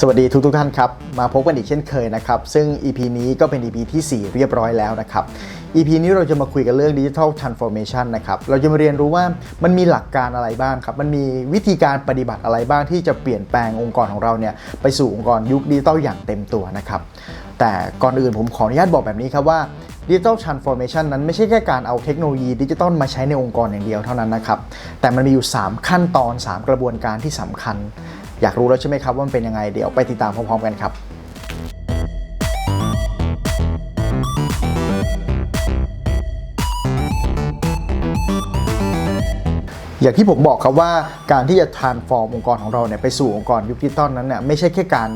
สวัสดีทุกทุกๆท่านครับ มาพบกันอีกเช่นเคยนะครับ ซึ่ง EP นี้ก็เป็น EP ที่ 4 เรียบร้อยแล้วนะครับ EP นี้เราจะมาคุยกันเรื่อง Digital Transformation นะครับ เราจะมาเรียนรู้ว่ามันมีหลักการอะไรบ้างครับ มันมีวิธีการปฏิบัติอะไรบ้างที่จะเปลี่ยนแปลงองค์กรของเราเนี่ยไปสู่องค์กรยุคดิจิทัลอย่างเต็มตัวนะครับ แต่ก่อนอื่นผมขออนุญาตบอกแบบนี้ครับว่า ดิจิทัลทรานส์ฟอร์เมชันั้นไม่ใช่แค่การเอาเทคโนโลยีดิจิทัลมาใช้ในองค์กรอย่างเดียวเท่านั้นนะครับ แต่มันมีอยู่ 3 ขั้นตอน 3 กระบวนการที่สำคัญ อยากรู้แล้วใช่ไหมครับว่ามันเป็นยังไงเดี๋ยวไปติดตามพร้อมๆกันครับ อย่างที่ผมบอกครับว่าการที่จะ transform องค์กรของเราเนี่ยไปสู่องค์กรยุคดิจิตอลนั้นเนี่ยไม่ใช่แค่การ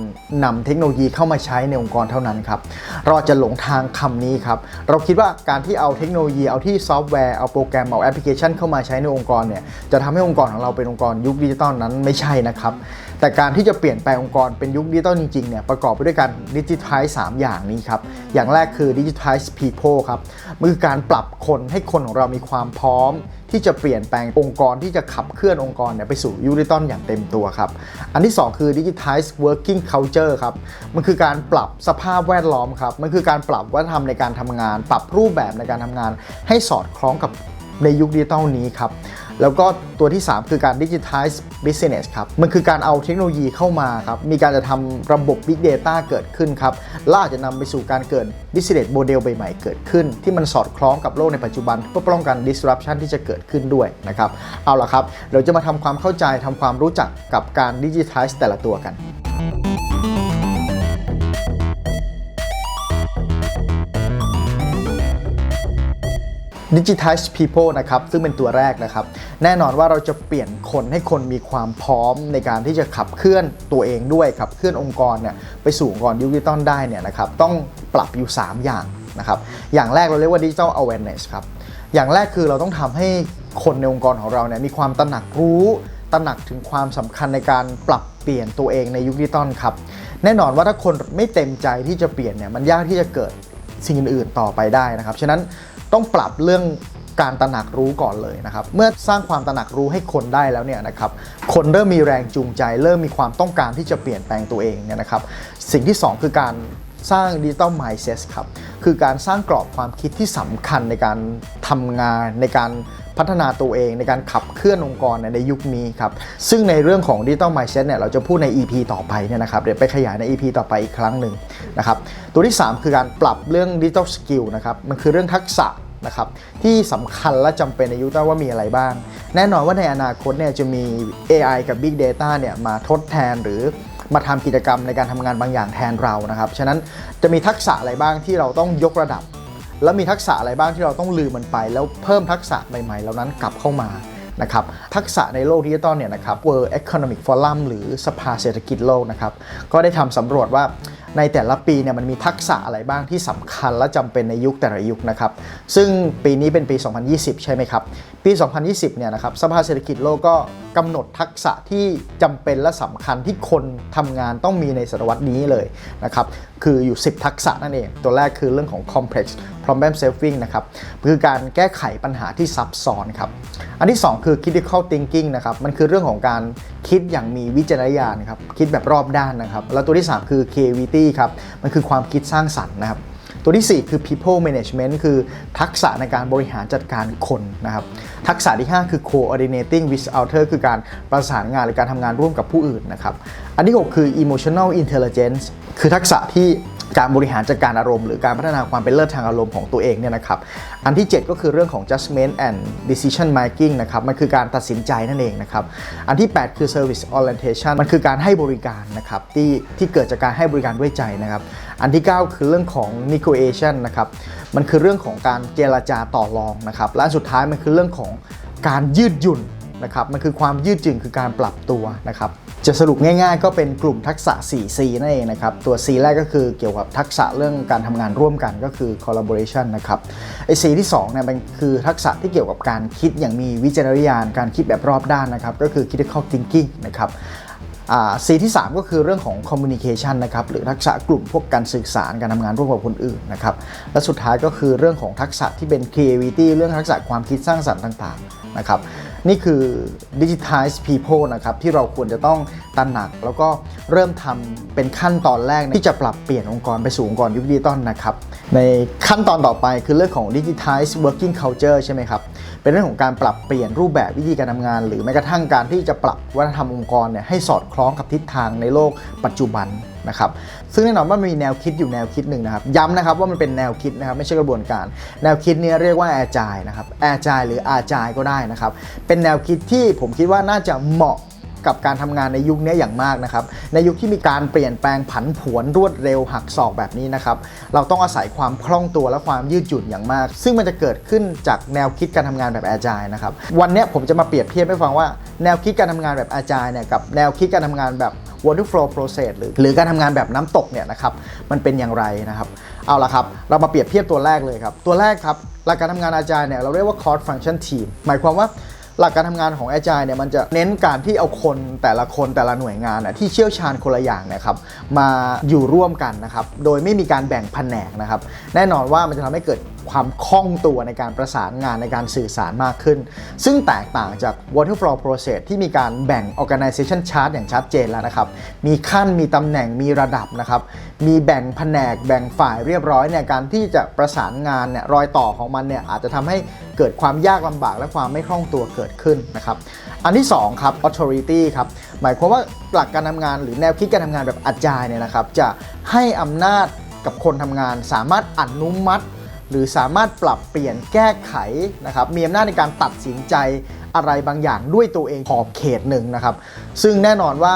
นำเทคโนโลยีเข้ามาใช้ในองค์กรเท่านั้นครับเราจะหลงทางคำนี้ครับเราคิดว่าการที่เอาเทคโนโลยีเอาที่ซอฟต์แวร์เอาโปรแกรมเอาแอปพลิเคชันเข้ามาใช้ในองค์กรเนี่ยจะทำให้องค์กรของเราเป็นองค์กรยุคดิจิตอลนั้นไม่ใช่นะครับแต่การที่จะเปลี่ยนแปลงองค์กรเป็นยุคดิจิตอลจริงๆเนี่ยประกอบไปด้วยการดิจิทัลสามอย่างนี้ครับอย่างแรกคือดิจิทัล people ครับมันคือการปรับคนให้คนของเรามีความพร้อม ที่จะเปลี่ยนแปลงองค์กรที่จะขับเคลื่อนองค์กรเนี่ยไปสู่ยูดิจิตอลอย่างเต็มตัวครับ อันที่ 2 คือ Digitize Working Culture ครับมันคือการปรับสภาพแวดล้อมครับมันคือการปรับวัฒนธรรมในการทำงาน ปรับรูปแบบในการทำงาน ให้สอดคล้องกับในยุคดิจิตอลนี้ครับ แล้วก็ตัวที่ 3 คือการ Digitize Business ครับ มันคือการเอาเทคโนโลยีเข้ามาครับ มีการจะทำระบบ Big Data เกิดขึ้นครับละอาจะนำไปสู่การเกิด Business Model ใหม่ๆ เกิดขึ้น ที่มันสอดคล้องกับโลกในปัจจุบัน เพื่อป้องกัน disruption ที่จะเกิดขึ้นด้วยนะครับ เอาละครับ เราจะมาทำความเข้าใจทำความรู้จักกับการ Digitize แต่ละตัวกัน Digitize People นะครับซึ่งเป็นตัวแรกนะครับ แน่นอนว่าเราจะเปลี่ยนคนให้คนมีความพร้อมในการที่จะขับเคลื่อนตัวเองด้วยขับเคลื่อนองค์กรเนี่ยไปสู่องค์กรดิจิตอลได้เนี่ยนะครับต้องปรับอยู่ 3 อย่างนะครับอย่างแรกเราเรียกว่า Digital Awareness ครับอย่างแรกคือเราต้องทำให้คนในองค์กรของเราเนี่ยมีความตระหนักรู้ตระหนักถึงความสำคัญในการปรับเปลี่ยนตัวเองในยุคดิจิตอลครับแน่นอนว่าถ้าคนไม่เต็มใจที่จะเปลี่ยนเนี่ยมันยากที่จะเกิดสิ่งอื่นๆต่อไปได้นะครับ ฉะนั้น ต้องปรับเรื่องการตระหนักรู้ก่อนเลยนะครับ เมื่อสร้างความตระหนักรู้ให้คนได้แล้วเนี่ยนะครับ คนเริ่มมีแรงจูงใจ เริ่มมีความต้องการที่จะเปลี่ยนแปลงตัวเองเนี่ยนะครับ สิ่งที่ 2 คือการสร้างดิจิตอล mindset ครับ คือการสร้างกรอบความคิดที่สำคัญในการทำงานในการพัฒนาตัวเองในการขับเคลื่อนองค์กรในยุคนี้ครับ ซึ่งในเรื่องของ Digital Mindset เนี่ยเราจะพูดใน EP ต่อไปเนี่ยนะครับเดี๋ยวไปขยายใน EP ต่อไปอีกครั้งหนึ่งนะครับ ตัวที่ 3 คือการปรับเรื่อง Digital Skill นะครับ มันคือเรื่องทักษะ นะครับที่สำคัญและจำเป็นในยุคนี้ว่ามีอะไรบ้าง แน่นอนว่าในอนาคตเนี่ยจะมี AI กับ Big Data เนี่ยมาทดแทนหรือมาทำกิจกรรมในการทำงานบางอย่างแทนเรานะครับ ฉะนั้นจะมีทักษะอะไรบ้างที่เราต้องยกระดับ แล้วมีทักษะอะไรบ้างที่เราต้องลืมมันไป แล้วเพิ่มทักษะใหม่ๆเหล่านั้นกลับเข้ามานะครับทักษะในโลกดิจิตอลเนี่ยนะครับ World Economic Forum หรือสภาเศรษฐกิจโลกนะครับ ก็ได้ทำสำรวจว่า ในแต่ละปีเนี่ยมันมีทักษะอะไรบ้างที่สำคัญและจำเป็นในยุคแต่ละยุคนะครับ ซึ่งปีนี้เป็นปี 2020 ใช่ไหมครับ ปี 2020 เนี่ยนะครับสภาเศรษฐกิจโลกก็กำหนดทักษะที่จำเป็นและสำคัญที่คนทำงานต้องมีในศตวรรษนี้เลยนะครับคืออยู่ 10 ทักษะนั่นเอง ตัวแรกคือเรื่องของ complex problem solving นะครับคือการแก้ไขปัญหาที่ซับซ้อนครับ อันที่ 2 คือ critical thinking นะครับมันคือเรื่องของการคิดอย่างมีวิจารณญาณครับคิดแบบรอบด้านนะครับ แล้วตัวที่ 3 คือ creativity ครับ มันคือความคิดสร้างสรรค์นะครับ ตัวที่ 4 คือ people management คือทักษะในการบริหารจัดการคนนะครับ ทักษะที่ 5 คือ coordinating with others คือการประสานงานหรือการทำงานร่วมกับผู้อื่นนะครับ อันที่ 6 คือ emotional intelligence คือทักษะที่ การบริหารจัดการอารมณ์หรือการพัฒนาความเป็นเลิศทางอารมณ์ของตัวเองเนี่ยนะครับ อันที่ 7 ก็คือเรื่องของ judgment and decision making นะครับ มันคือการตัดสินใจนั่นเองนะครับ อันที่ 8 คือ service orientation มันคือการให้บริการนะครับที่ที่เกิดจากการให้บริการด้วยใจนะครับ อันที่ 9 คือเรื่องของ negotiation นะครับ มันคือเรื่องของการเจรจาต่อรองนะครับ และสุดท้ายมันคือเรื่องของการยืดหยุ่น นะครับมันคือความยืดหยุ่นคือการปรับตัวนะครับจะสรุปง่ายๆ ก็เป็นกลุ่มทักษะ 4C นั่นเองนะครับ ตัว C แรกก็คือเกี่ยวกับทักษะเรื่องการทำงานร่วมกันก็คือ collaboration นะครับไอ้ C ที่2เนี่ยมันคือทักษะที่เกี่ยวกับการคิดอย่างมีวิจารณญาณการคิดแบบรอบด้านนะครับ ก็คือ critical thinking นะครับอ่า C ที่ 3 ก็คือเรื่องของ communication นะครับหรือทักษะกลุ่มพวกการสื่อสารการทำงานร่วมกับคนอื่นนะครับและสุดท้ายก็คือเรื่องของทักษะที่เป็น creativity เรื่องทักษะความคิดสร้างสรรค์ต่างๆนะครับ นี่คือ digitize people นะครับที่เราควรจะต้องตระหนัก แล้วก็เริ่มทำเป็นขั้นตอนแรกที่จะปรับเปลี่ยนองค์กรไปสู่องค์กรยุคดิจิตอลนะครับในขั้นตอนต่อไปคือเรื่องของ digitize working culture ใช่ไหมครับเป็นเรื่องของการปรับเปลี่ยนรูปแบบวิธีการทำงาน หรือแม้กระทั่งการที่จะปรับวัฒนธรรมองค์กรเนี่ยให้สอดคล้องกับทิศทางในโลกปัจจุบัน นะครับซึ่งแน่นอนว่ามันมีแนวคิดอยู่แนวคิดหนึ่งนะครับย้ำนะครับว่ามันเป็นแนวคิดนะครับไม่ใช่กระบวนการ แนวคิดเนี้เรียกว่า agile นะครับ agile หรือ agile ก็ได้นะครับเป็นแนวคิดที่ผมคิดว่าน่าจะเหมาะกับการทำงานในยุคนี้อย่างมากนะครับ ในยุคที่มีการเปลี่ยนแปลงผันผวนรวดเร็วหักศอกแบบนี้นะครับ เราต้องอาศัยความคล่องตัวและความยืดหยุ่นอย่างมาก ซึ่งมันจะเกิดขึ้นจากแนวคิดการทำงานแบบแอร์จายนะครับ วันนี้ผมจะมาเปรียบเทียบให้ฟังว่าแนวคิดการทำงานแบบแอจายเนี่ยกับแนวคิดการทำงานแบบ water flow process หรือหรือการทำงานแบบน้ำตกเนี่ยนะครับมันเป็นอย่างไรนะครับ เอาละครับเรามาเปรียบเทียบตัวแรกเลยครับ ตัวแรกครับหลักการทำงานอาจารย์เนี่ยเราเรียกว่า cost function team หมายความว่าหลักการทำงานของ Agile เนี่ยมันจะเน้นการที่เอาคนแต่ละคนแต่ละหน่วยงานน่ะที่เชี่ยวชาญคนละอย่างนะครับมาอยู่ร่วมกันนะครับโดยไม่มีการแบ่งแผนกนะครับแน่นอนว่ามันจะทำให้เกิด ความคล่องตัวในการประสานงานในการสื่อสารมากขึ้น ซึ่งแตกต่างจาก waterfall process ที่มีการแบ่ง organization chart อย่างชัดเจนแล้วนะครับ มีขั้นมีตำแหน่งมีระดับนะครับ มีแบ่งแผนกแบ่งฝ่ายเรียบร้อยเนี่ยการที่จะประสานงานเนี่ยรอยต่อของมันเนี่ยอาจจะทำให้เกิดความยากลำบากและความไม่คล่องตัวเกิดขึ้นนะครับ อันที่2ครับ authority ครับหมายความว่าหลักการทำงานหรือแนวคิดการทำงานแบบอาจายเนี่ยนะครับจะให้อำนาจกับคนทำงานสามารถอนุมัติ หรือสามารถปรับเปลี่ยนแก้ไขนะครับมีอำนาจในการตัดสินใจอะไรบางอย่างด้วยตัวเองขอบเขตหนึ่งนะครับซึ่งแน่นอนว่า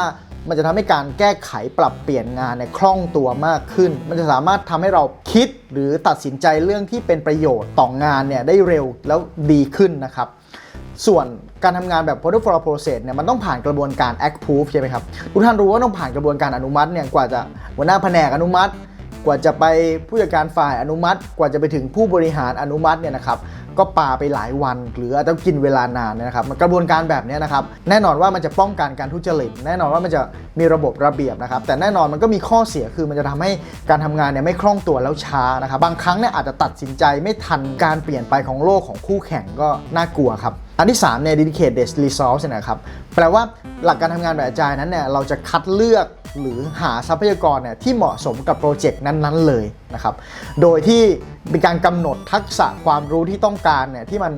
มันจะทำให้การแก้ไขปรับเปลี่ยนงานเนี่ยคล่องตัวมากขึ้น มันจะสามารถทำให้เราคิดหรือตัดสินใจเรื่องที่เป็นประโยชน์ต่องานเนี่ยได้เร็วแล้วดีขึ้นนะครับ ส่วนการทำงานแบบ portfolio process เนี่ยมันต้องผ่านกระบวนการ approve ใช่ไหมครับ ทุกท่านรู้ว่าต้องผ่านกระบวนการอนุมัติเนี่ยกว่าจะหัวหน้าแผนกอนุมัติ กว่าจะไปผู้จัดการฝ่ายอนุมัติ กว่าจะไปถึงผู้บริหารอนุมัติเนี่ยนะครับ ก็ปาไปหลายวัน หรืออาจจะกินเวลานานนะครับกระบวนการแบบนี้นะครับแน่นอนว่ามันจะป้องกันการทุจริตแน่นอนว่ามันจะมีระบบระเบียบนะครับแต่แน่นอนมันก็มีข้อเสียคือมันจะทำให้การทำงานเนี่ยไม่คล่องตัวแล้วช้านะครับบางครั้งเนี่ยอาจจะตัดสินใจไม่ทันการเปลี่ยนไปของโลกของคู่แข่งก็น่ากลัวครับอันที่3เนี่ย dedicated resource นะครับแปลว่าหลักการทำงานแบบอาจารย์นั้นเนี่ยเราจะคัดเลือกหรือหาทรัพยากรเนี่ยที่เหมาะสมกับโปรเจกต์นั้นๆเลยนะครับโดยที่ มีการกำหนดทักษะความรู้ที่ต้องการเนี่ยที่มัน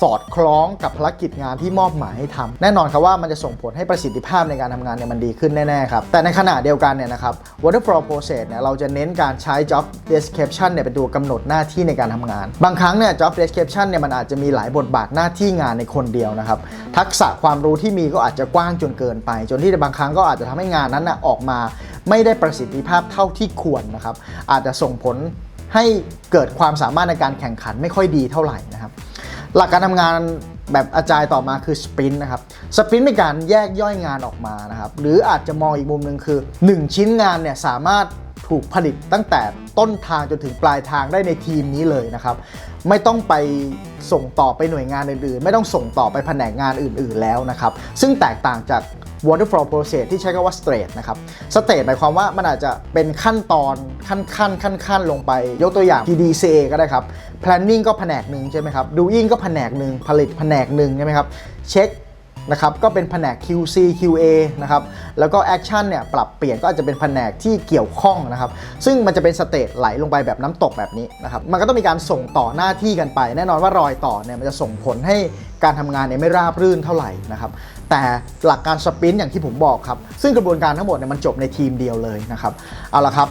สอดคล้องกับภารกิจงานที่มอบหมายให้ทำแน่นอนครับว่ามันจะส่งผลให้ประสิทธิภาพในการทำงานเนี่ยมันดีขึ้นแน่ๆครับแต่ในขณะเดียวกันเนี่ยนะครับ waterfall process เนี่ยเราจะเน้นการใช้ job description เนี่ยเป็นตัวกำหนดหน้าที่ในการทำงาน บางครั้งเนี่ย job description เนี่ยมันอาจจะมีหลายบทบาทหน้าที่งานในคนเดียวนะครับทักษะความรู้ที่มีก็อาจจะกว้างจนเกินไป จนที่บางครั้งก็อาจจะทำให้งานนั้นนะออกมา ไม่ได้ประสิทธิภาพเท่าที่ควรนะครับอาจจะส่งผล ให้เกิดความสามารถในการแข่งขันไม่ค่อยดีเท่าไหร่นะครับ หลักการทำงานแบบอาจายต่อมาคือสปรินต์นะครับสปรินต์เป็นการแยกย่อยงานออกมานะครับ หรืออาจจะมองอีกมุมหนึ่งคือ 1 ชิ้นงานเนี่ยสามารถถูกผลิตตั้งแต่ต้นทางจนถึงปลายทางได้ในทีมนี้เลยนะครับ ไม่ต้องไปส่งต่อไปหน่วยงานอื่นๆ ไม่ต้องส่งต่อไปแผนกงานอื่นๆแล้วนะครับ ซึ่งแตกต่างจาก waterfall process ที่ใช้คำว่า straight นะครับ straight หมายความว่ามันอาจจะเป็นขั้นตอนขั้นขั้นขั้นขั้นลงไป ยกตัวอย่าง PDCA ก็ได้ครับ planning ก็แผนกหนึ่งใช่ไหมครับ doing ก็แผนกหนึ่งผลิตแผนกหนึ่งใช่ไหมครับ เช็ค นะครับก็เป็นแผนก QC QA นะครับแล้วก็ Action เนี่ยปรับเปลี่ยนก็อาจจะเป็นแผนกที่เกี่ยวข้องนะครับซึ่งมันจะเป็นสเตจไหลลงไปแบบน้ำตกแบบนี้นะครับมันก็ต้องมีการส่งต่อหน้าที่กันไป แน่นอนว่ารอยต่อเนี่ยมันจะส่งผลให้การทำงานเนี่ยไม่ราบรื่นเท่าไหร่นะครับแต่หลักการสปรินต์อย่างที่ผมบอกครับซึ่งกระบวนการทั้งหมดเนี่ยมันจบในทีมเดียวเลยนะครับเอาละครับ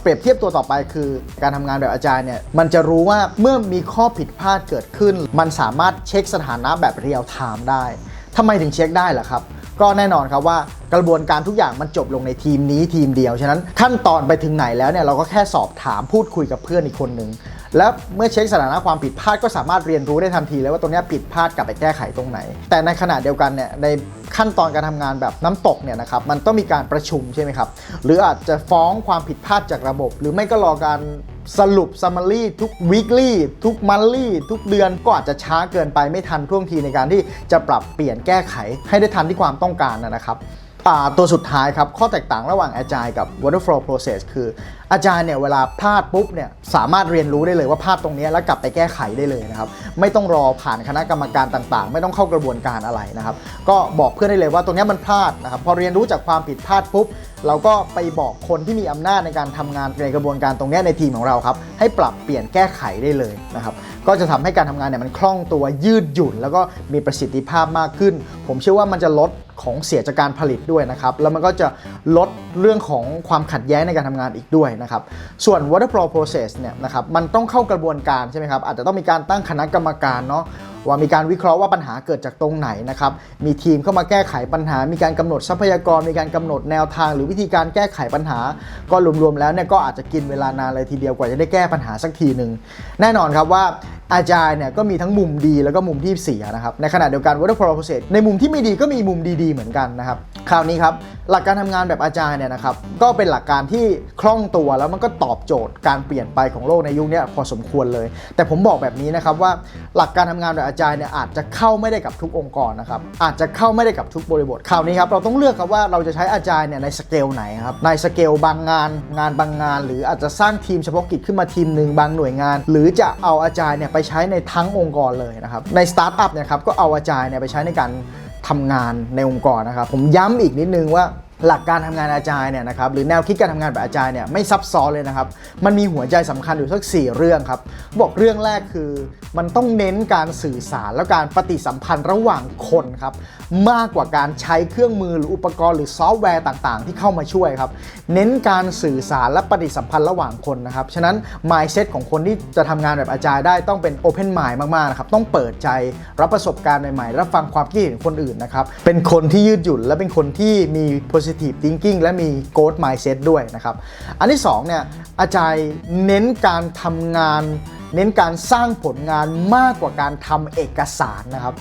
เปรียบเทียบตัวต่อไปคือการทำงานแบบอาจารย์เนี่ยมันจะรู้ว่าเมื่อมีข้อผิดพลาดเกิดขึ้น มันสามารถเช็คสถานะแบบเรียลไทม์ได้ ทำไมถึงเช็คได้ล่ะครับก็แน่นอนครับว่ากระบวนการทุกอย่างมันจบลงในทีมนี้ทีมเดียว ฉะนั้นขั้นตอนไปถึงไหนแล้วเนี่ยเราก็แค่สอบถามพูดคุยกับเพื่อนอีกคนนึง แล้วเมื่อเช็คสถานะความผิดพลาดก็สามารถเรียนรู้ได้ทันทีเลยว่าตรงนี้ผิดพลาดกลับไปแก้ไขตรงไหน แต่ในขณะเดียวกันเนี่ยในขั้นตอนการทำงานแบบน้ำตกเนี่ยนะครับมันต้องมีการประชุมใช่ไหมครับหรืออาจจะฟ้องความผิดพลาดจากระบบ หรือไม่ก็รอการ สรุป summary ทุก weekly ทุก monthly ทุกเดือนก็อาจจะช้าเกินไปไม่ทันท่วงทีในการที่จะปรับเปลี่ยนแก้ไขให้ได้ทันที่ความต้องการนะครับอ่าตัวสุดท้ายครับ ข้อแตกต่างระหว่าง Agile กับ Waterfall Process คือ Agile เนี่ยเวลาพลาดปุ๊บเนี่ยสามารถเรียนรู้ได้เลยว่าพลาดตรงนี้แล้วกลับไปแก้ไขได้เลยนะครับ ไม่ต้องรอผ่านคณะกรรมการต่างๆ ไม่ต้องเข้ากระบวนการอะไรนะครับ ก็บอกเพื่อนได้เลยว่าตรงนี้มันพลาดนะครับ พอเรียนรู้จากความผิดพลาดปุ๊บ เราก็ไปบอกคนที่มีอำนาจในการทำงานในกระบวนการตรงนี้ในทีมของเราครับ ให้ปรับเปลี่ยนแก้ไขได้เลยนะครับ ก็จะทำให้การทำงานเนี่ยมันคล่องตัวยืดหยุ่น แล้วก็มีประสิทธิภาพมากขึ้น ผมเชื่อว่ามันจะลดของเสียจากการผลิตด้วยนะครับ แล้วมันก็จะลดเรื่องของความขัดแย้งในการทำงานอีกด้วยนะครับ ส่วน waterfall process เนี่ยนะครับ มันต้องเข้ากระบวนการใช่ไหมครับ อาจจะต้องมีการตั้งคณะกรรมการเนาะว่ามีการวิเคราะห์ว่าปัญหาเกิดจากตรงไหนนะครับมีทีมเข้ามาแก้ไขปัญหา มีการกำหนดทรัพยากร มีการกำหนดแนวทาง หรือวิธีการแก้ไขปัญหา ก็รวมๆแล้วเนี่ยก็อาจจะกินเวลานานเลยทีเดียวกว่าจะได้แก้ปัญหาสักทีหนึ่งแน่นอนครับว่า อาจารย์เนี่ยก็มีทั้งมุมดีแล้วก็มุมที่เสียนะครับ ในขณะเดียวกัน waterfall process ในมุมที่ไม่ดีก็มีมุมดีๆเหมือนกันนะครับ คราวนี้ครับ หลักการทำงานแบบอาจารย์เนี่ยนะครับ ก็เป็นหลักการที่คล่องตัวแล้วมันก็ตอบโจทย์การเปลี่ยนไปของโลกในยุคนี้พอสมควรเลย แต่ผมบอกแบบนี้นะครับว่าหลักการทำงานแบบอาจารย์เนี่ยอาจจะเข้าไม่ได้กับทุกองค์กรนะครับ อาจจะเข้าไม่ได้กับทุกบริบท คราวนี้ครับเราต้องเลือกครับว่าเราจะใช้อาจารย์เนี่ยในสเกลไหนครับ ในสเกลบางงาน งานบางงาน หรืออาจจะสร้างทีมเฉพาะกิจขึ้นมาทีมหนึ่งบางหน่วยงาน หรือจะเอาอาจารย์เนี่ยไปใช้ในทั้งองค์กรเลยนะครับ ในสตาร์ทอัพเนี่ยครับก็เอาอาจารย์เนี่ยไปใช้ในการทำงานในองค์กรนะครับ ผมย้ำอีกนิดนึงว่า หลักการทำงานอาจารย์เนี่ยนะครับหรือแนวคิดการทำงานแบบอาจารย์เนี่ยไม่ซับซ้อนเลยนะครับ มันมีหัวใจสำคัญอยู่สัก 4 เรื่องครับบอกเรื่องแรกคือ มันต้องเน้นการสื่อสารและการปฏิสัมพันธ์ระหว่างคนครับมากกว่าการใช้เครื่องมือหรืออุปกรณ์หรือซอฟต์แวร์ต่างๆ ที่เข้ามาช่วยครับ เน้นการสื่อสารและปฏิสัมพันธ์ระหว่างคนนะครับฉะนั้น mindset ของคนที่จะทำงานแบบอาจารย์ได้ต้องเป็น open mind มากๆนะครับต้องเปิดใจรับประสบการณ์ใหม่ๆรับฟังความคิดเห็นคนอื่นนะครับเป็นคนที่ยืดหยุ่นและเป็นคนที่มี positive thinking และมี growth mindset ด้วยนะครับ อันที่สองเนี่ยอาจารย์เน้นการทำงาน เน้นการสร้างผลงานมากกว่าการทำเอกสารนะครับ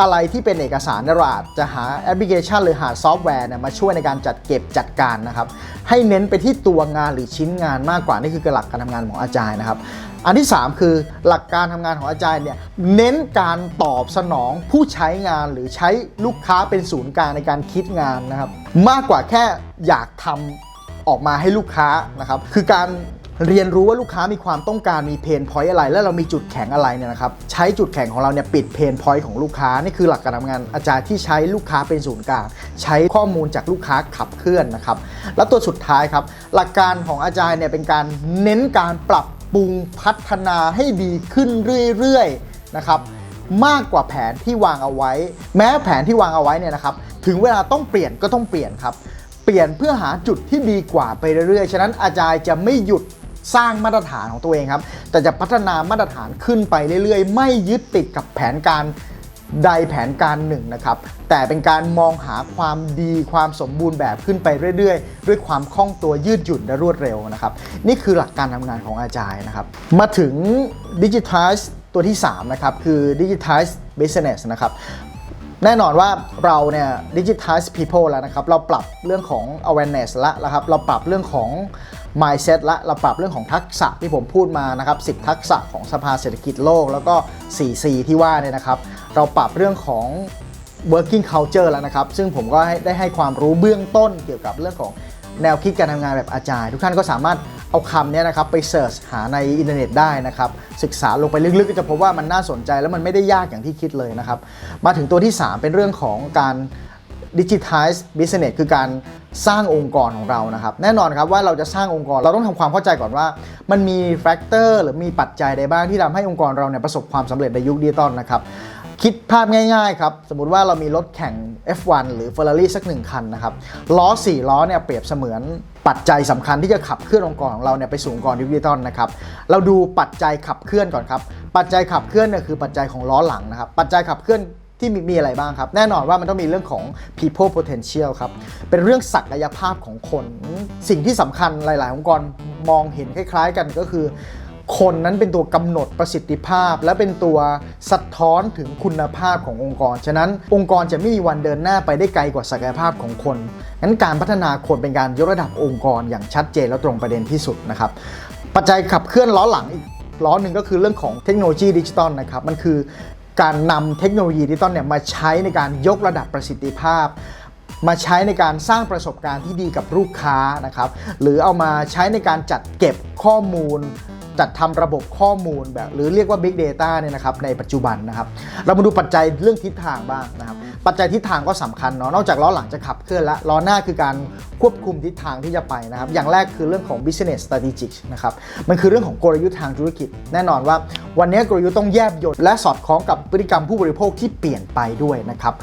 อะไรที่เป็นเอกสารเนี่ยเราอาจจะหาแอปพลิเคชันหรือหาซอฟต์แวร์เนี่ยมาช่วยในการจัดเก็บจัดการนะครับ ให้เน้นไปที่ตัวงานหรือชิ้นงานมากกว่า นี่คือหลักการทำงานของอาจารย์นะครับ อันที่ 3 คือหลักการทำงานของอาจารย์เนี่ยเน้นการตอบสนองผู้ใช้งานหรือใช้ลูกค้าเป็นศูนย์กลางในการคิดงานนะครับ มากกว่าแค่อยากทำออกมาให้ลูกค้านะครับ คือการเรียนรู้ว่าลูกค้ามีความต้องการมีเพนพอยต์อะไร แล้วเรามีจุดแข็งอะไรเนี่ยนะครับ ใช้จุดแข็งของเราเนี่ยปิดเพนพอยต์ของลูกค้า นี่คือหลักการทำงานอาจารย์ที่ใช้ลูกค้าเป็นศูนย์กลางใช้ข้อมูลจากลูกค้าขับเคลื่อนนะครับ แล้วตัวสุดท้ายครับ หลักการของอาจารย์เนี่ยเป็นการเน้นการปรับปรุงพัฒนาให้ดีขึ้นเรื่อยๆนะครับมากกว่าแผนที่วางเอาไว้ แม้แผนที่วางเอาไว้เนี่ยนะครับ ถึงเวลาต้องเปลี่ยนก็ต้องเปลี่ยนครับ เปลี่ยนเพื่อหาจุดที่ดีกว่าไปเรื่อยๆ ฉะนั้นอาจารย์จะไม่หยุดสร้างมาตรฐานของตัวเองครับ แต่จะพัฒนามาตรฐานขึ้นไปเรื่อยๆ ไม่ยึดติดกับแผนการใดแผนการหนึ่งนะครับ แต่เป็นการมองหาความดีความสมบูรณ์แบบขึ้นไปเรื่อยๆ ด้วยความคล่องตัวยืดหยุ่นและรวดเร็วนะครับ นี่คือหลักการทำงานของอาจารย์นะครับ มาถึง Digitize ตัวที่ 3 นะครับ คือ Digitize Business นะครับ แน่นอนว่าเราเนี่ย digitize people แล้วนะครับ เราปรับเรื่องของ awareness ละนะครับ เราปรับเรื่องของ mindset ละ เราปรับเรื่องของทักษะที่ผมพูดมานะครับ10 ทักษะของสภาเศรษฐกิจโลก แล้วก็ 4C ที่ว่าเนี่ยนะครับ เราปรับเรื่องของ working culture แล้วนะครับ ซึ่งผมก็ได้ให้ความรู้เบื้องต้นเกี่ยวกับเรื่องของแนวคิดการทำงานแบบอาจารย์ ทุกท่านก็สามารถ เอาคำนี้นะครับไปเสิร์ชหาในอินเทอร์เน็ตได้นะครับ ศึกษาลงไปลึกๆ ก็จะพบว่ามันน่าสนใจแล้วมันไม่ได้ยากอย่างที่คิดเลยนะครับ มาถึงตัวที่ 3 เป็นเรื่องของการ Digitize Business คือการสร้างองค์กรของเรานะครับ แน่นอนครับว่าเราจะสร้างองค์กรเราต้องทำความเข้าใจก่อนว่า มันมีแฟกเตอร์หรือมีปัจจัยใดบ้างที่ทำให้องค์กรเราเนี่ยประสบความสำเร็จในยุคดิจิตอลนะครับ คิดภาพง่ายๆครับ สมมุติว่าเรามีรถแข่ง F1 หรือ Ferrari สักหนึ่งคันนะครับล้อ 4 ล้อเนี่ยเปรียบเสมือนปัจจัยสำคัญที่จะขับเคลื่อนองค์กรของเราเนี่ยไปสู่องค์กรดิจิตอลนะครับ เราดูปัจจัยขับเคลื่อนก่อนครับ ปัจจัยขับเคลื่อนเนี่ยคือปัจจัยของล้อหลังนะครับ ปัจจัยขับเคลื่อนที่มีมีอะไรบ้างครับ แน่นอนว่ามันต้องมีเรื่องของ people potential ครับ เป็นเรื่องศักยภาพของคน สิ่งที่สำคัญหลาย ๆ องค์กรมองเห็นคล้าย ๆ กันก็คือ คนนั้นเป็นตัวกำหนดประสิทธิภาพ และเป็นตัวสะท้อนถึงคุณภาพขององค์กร ฉะนั้นองค์กรจะไม่มีวันเดินหน้าไปได้ไกลกว่าศักยภาพของคนงั้นการพัฒนาคนเป็นการยกระดับองค์กรอย่างชัดเจนและตรงประเด็นที่สุดนะครับปัจจัยขับเคลื่อนล้อหลังอีกล้อหนึ่งก็คือเรื่องของเทคโนโลยีดิจิตอลนะครับมันคือการนำเทคโนโลยีดิจิตอลเนี่ยมาใช้ในการยกระดับประสิทธิภาพ มาใช้ในการสร้างประสบการณ์ที่ดีกับลูกค้านะครับหรือเอามาใช้ในการจัดเก็บข้อมูล จัดทำระบบข้อมูลแบบหรือเรียกว่า Big Data เนี่ยนะครับในปัจจุบันนะครับ เรามาดูปัจจัยเรื่องทิศทางบ้างนะครับ ปัจจัยทิศทางก็สำคัญเนาะนอกจากล้อหลังจะขับเคลื่อนแล้วล้อหน้าคือการควบคุมทิศทางที่จะไปนะครับ อย่างแรกคือเรื่องของ business strategic นะครับมันคือเรื่องของกลยุทธ์ทางธุรกิจ แน่นอนว่า วันนี้กลยุทธ์ต้องแยบยลและสอดคล้องกับพฤติกรรมผู้บริโภคที่เปลี่ยนไปด้วยนะครับ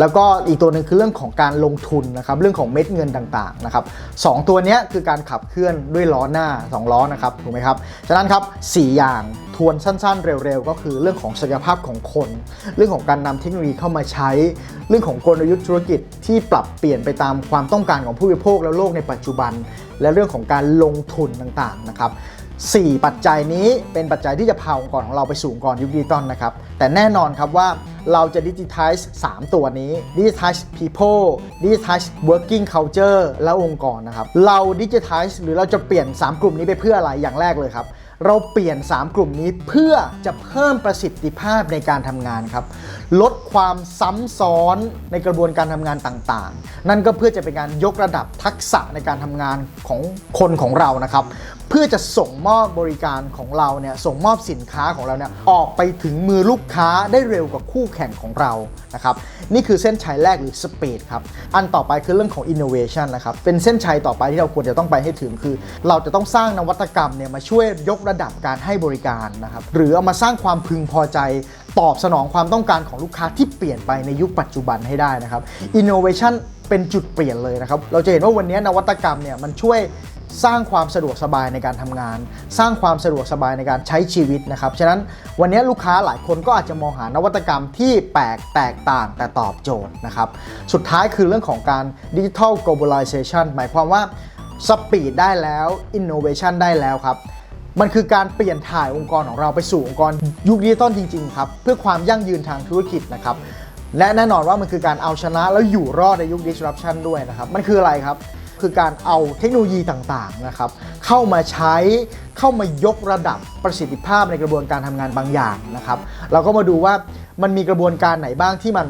แล้วก็อีกตัวหนึ่งคือเรื่องของการลงทุนนะครับเรื่องของเม็ดเงินต่างๆนะครับสองตัวนี้คือการขับเคลื่อนด้วยล้อหน้า 2 ล้อนะครับถูกไหมครับฉะนั้นครับสอย่างทวนสั้นๆ เร็วๆ ก็คือเรื่องของศักยภาพของคน เรื่องของการนำเทคโนโลยีเข้ามาใช้ เรื่องของกลยุทธ์ธุรกิจที่ปรับเปลี่ยนไปตามความต้องการของผู้บริโภคและโลกในปัจจุบัน และเรื่องของการลงทุนต่างๆนะครับ 4 ปัจจัยนี้เป็นปัจจัยที่จะพาองค์กรของเราไปสู่องค์กรยุคดิจิตอลนะครับ แต่แน่นอนครับว่าเราจะดิจิทัล3ตัวนี้ดิจิทัล people ดิจิทัล working culture และองค์กรนะครับ เราดิจิทัลหรือเราจะเปลี่ยน 3 กลุ่มนี้ไปเพื่ออะไรอย่างแรกเลยครับ เราเปลี่ยน 3 กลุ่มนี้เพื่อจะเพิ่มประสิทธิภาพในการทำงานครับ ลดความซ้ำซ้อนในกระบวนการทำงานต่างๆ นั่นก็เพื่อจะเป็นการยกระดับทักษะในการทำงานของคนของเรานะครับเพื่อจะส่งมอบบริการของเราเนี่ยส่งมอบสินค้าของเราเนี่ยออกไปถึงมือลูกค้าได้เร็วกว่าคู่แข่งของเรานะครับนี่คือเส้นชัยแรกหรือสปีดครับอันต่อไปคือเรื่องของ innovation นะครับเป็นเส้นชัยต่อไปที่เราควรจะต้องไปให้ถึงคือ เราจะต้องสร้างนวัตกรรมเนี่ยมาช่วยยกระดับการให้บริการนะครับหรือเอามาสร้างความพึงพอใจตอบสนองความต้องการของลูกค้าที่เปลี่ยนไปในยุคปัจจุบันให้ได้นะครับ innovation เป็นจุดเปลี่ยนเลยนะครับ เราจะเห็นว่าวันนี้นวัตกรรมเนี่ยมันช่วย สร้างความสะดวกสบายในการทำงาน สร้างความสะดวกสบายในการใช้ชีวิตนะครับ ฉะนั้นวันนี้ลูกค้าหลายคนก็อาจจะมองหานวัตกรรมที่แปลกแตกต่างแต่ตอบโจทย์นะครับ สุดท้ายคือเรื่องของการดิจิทัล globalization หมายความว่าสปีดได้แล้ว innovation ได้แล้วครับมันคือการเปลี่ยนถ่ายองค์กรของเราไปสู่องค์กรยุคดิจิตอลจริงๆครับเพื่อความยั่งยืนทางธุรกิจนะครับและแน่นอนว่ามันคือการเอาชนะแล้วอยู่รอดในยุค disruption ด้วยนะครับ มันคืออะไรครับ คือการเอาเทคโนโลยีต่างๆนะครับเข้ามาใช้เข้ามายกระดับประสิทธิภาพในกระบวนการทำงานบางอย่างนะครับ เราก็มาดูว่ามันมีกระบวนการไหนบ้างที่มัน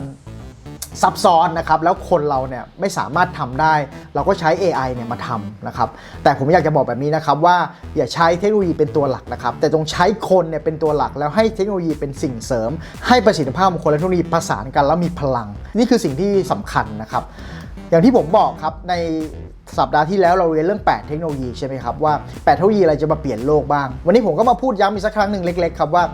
ซับซ้อนนะครับแล้วคนเราเนี่ยไม่สามารถทำได้ เราก็ใช้ AI เนี่ยมาทำนะครับแต่ผมอยากจะบอกแบบนี้นะครับว่าอย่าใช้เทคโนโลยีเป็นตัวหลักนะครับแต่จงใช้คนเนี่ยเป็นตัวหลักแล้วให้เทคโนโลยีเป็นสิ่งเสริม ให้ประสิทธิภาพของคนและเทคโนโลยีประสานกันแล้วมีพลัง นี่คือสิ่งที่สำคัญนะครับ อย่างที่ผมบอกครับในสัปดาห์ที่แล้วเราเรียนเรื่อง 8 เทคโนโลยีใช่ไหมครับว่า 8 เทคโนโลยีอะไรจะมาเปลี่ยนโลกบ้าง วันนี้ผมก็มาพูดย้ำอีกสักครั้งหนึ่งเล็กๆครับว่า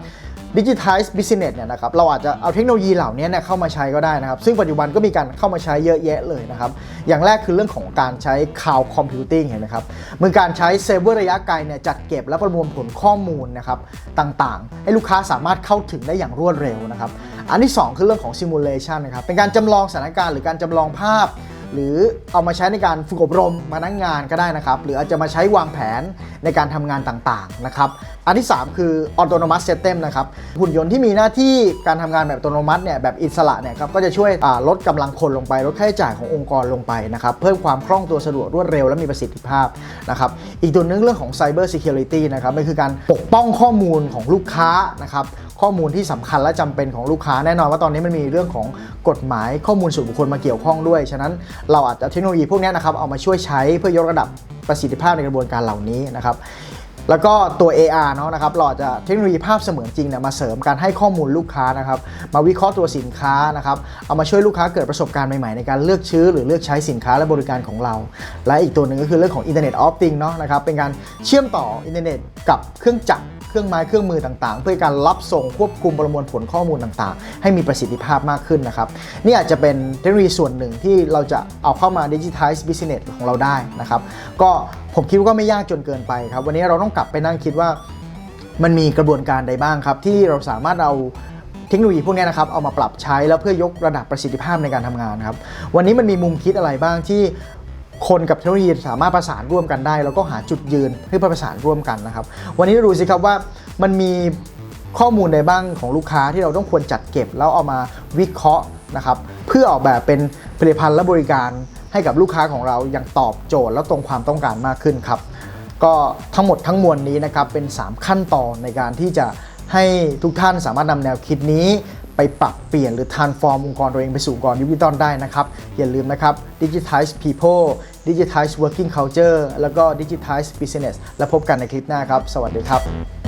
ดิจิทัลบิสเนสเนี่ยนะครับเราอาจจะเอาเทคโนโลยีเหล่านี้เนี่ยเข้ามาใช้ก็ได้นะครับ ซึ่งปัจจุบันก็มีการเข้ามาใช้เยอะแยะเลยนะครับ อย่างแรกคือเรื่องของการใช้ Cloud Computing เห็นไหมครับมือการใช้เซิร์ฟเวอร์ระยะไกลเนี่ยจัดเก็บและประมวลผลข้อมูลนะครับต่างๆ ให้ลูกค้าสามารถเข้าถึงได้อย่างรวดเร็วนะครับ อันที่ 2 คือเรื่องของ Simulation นะครับเป็นการจำลองสถานการณ์หรือการจำลองภาพ หรือเอามาใช้ในการฝึกอบรมมานั่งงานก็ได้นะครับ หรืออาจจะมาใช้วางแผนในการทำงานต่างๆนะครับอันที่ 3 คือ autonomous system นะครับหุ่นยนต์ที่มีหน้าที่การทำงานแบบอัตโนมัติเนี่ยแบบอิสระเนี่ยครับก็จะช่วยลดกำลังคนลงไป ลดค่าใช้จ่ายขององค์กรลงไปนะครับเพิ่มความคล่องตัวสะดวกรวดเร็วและมีประสิทธิภาพนะครับอีกตัวนึงเรื่องของ cyber security นะครับมันคือการปกป้องข้อมูลของลูกค้านะครับ ข้อมูลที่สำคัญและจำเป็นของลูกค้าแน่นอนว่าตอนนี้มันมีเรื่องของกฎหมายข้อมูลส่วนบุคคลมาเกี่ยวข้องด้วย ฉะนั้นเราอาจจะเทคโนโลยีพวกนี้นะครับเอามาช่วยใช้เพื่อยกระดับประสิทธิภาพในกระบวนการเหล่านี้นะครับแล้วก็ตัว AR เนาะนะครับเราอาจจะเทคโนโลยีภาพเสมือนจริงเนี่ยมาเสริมการให้ข้อมูลลูกค้านะครับ มาวิเคราะห์ตัวสินค้านะครับ เอามาช่วยลูกค้าเกิดประสบการณ์ใหม่ๆ ในการเลือกซื้อหรือเลือกใช้สินค้าและบริการของเรา และอีกตัวหนึ่งก็คือเรื่องของ Internet of Things เนาะนะครับเป็นการเชื่อมต่ออินเทอร์เน็ตกับเครื่องจักร เครื่องไม้เครื่องมือต่างๆ เพื่อการรับส่งควบคุมประมวลผลข้อมูลต่างๆ ให้มีประสิทธิภาพมากขึ้นนะครับนี่อาจจะเป็นเทคโนโลยีส่วนหนึ่งที่เราจะเอาเข้ามาดิจิทัลบิสเนสของเราได้นะครับก็ผมคิดว่าก็ไม่ยากจนเกินไปครับ วันนี้เราต้องกลับไปนั่งคิดว่ามันมีกระบวนการใดบ้างครับ ที่เราสามารถเอาเทคโนโลยีพวกนี้นะครับเอามาปรับใช้แล้วเพื่อยกระดับประสิทธิภาพในการทำงานครับวันนี้มันมีมุมคิดอะไรบ้างที่ คนกับเทคโนโลยีสามารถประสานร่วมกันได้ แล้วก็หาจุดยืนเพื่อประสานร่วมกันนะครับ วันนี้ดูสิครับว่ามันมีข้อมูลใดบ้างของลูกค้าที่เราต้องควรจัดเก็บ แล้วเอามาวิเคราะห์นะครับ เพื่อออกแบบเป็นผลิตภัณฑ์และบริการให้กับลูกค้าของเราอย่างตอบโจทย์และตรงความต้องการมากขึ้นครับ ก็ทั้งหมดทั้งมวลนี้นะครับเป็น 3 ขั้นตอนในการที่จะให้ทุกท่านสามารถนำแนวคิดนี้ ไปปรับเปลี่ยนหรือ transform องค์กรตัวเองไปสู่องค์กรดิจิตอลได้นะครับ อย่าลืมนะครับ digitize people digitize working culture แล้วก็ digitize business แล้วพบกันในคลิปหน้าครับ สวัสดีครับ